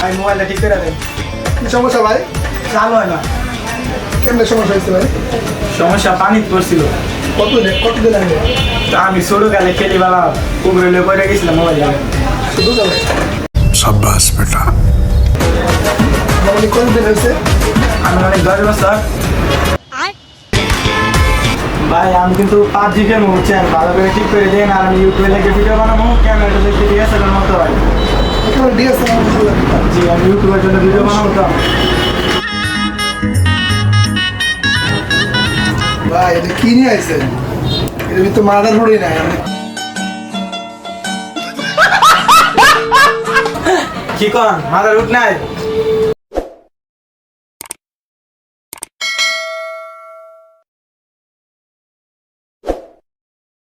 ভাই মোবাইলটা ঠিক করে দেন। সমস্যা ভাই? চালু হয় সমস্যা হয়েছে ভাই? সমস্যা পানি পড়ছিল। কত কতদিন আগে? আমি ছোটো কালে খেলি বাবা পুকুরে লোক গেছিলাম মোবাইল শুধু কালে? সাব্বাস মোবাইল কোন দিন আমি অনেক দশ বছর ভাই আমি কিন্তু পাবজি গেম হচ্ছেন ভালো করে ঠিক করে দেন আর আমি ইউটিউবে লেগে ভিডিও বানাবো ক্যামেরাটা দেখে ডিএসএলের মতো হয়। ডিএসএলআর জি আমি ইউটিউবের জন্য ভিডিও বানাবো তো। ভাই এটা কি নিয়ে আইছেন? এটা তো মাদার বোর্ডই নাই কি কন? মাথার উঠ নাই?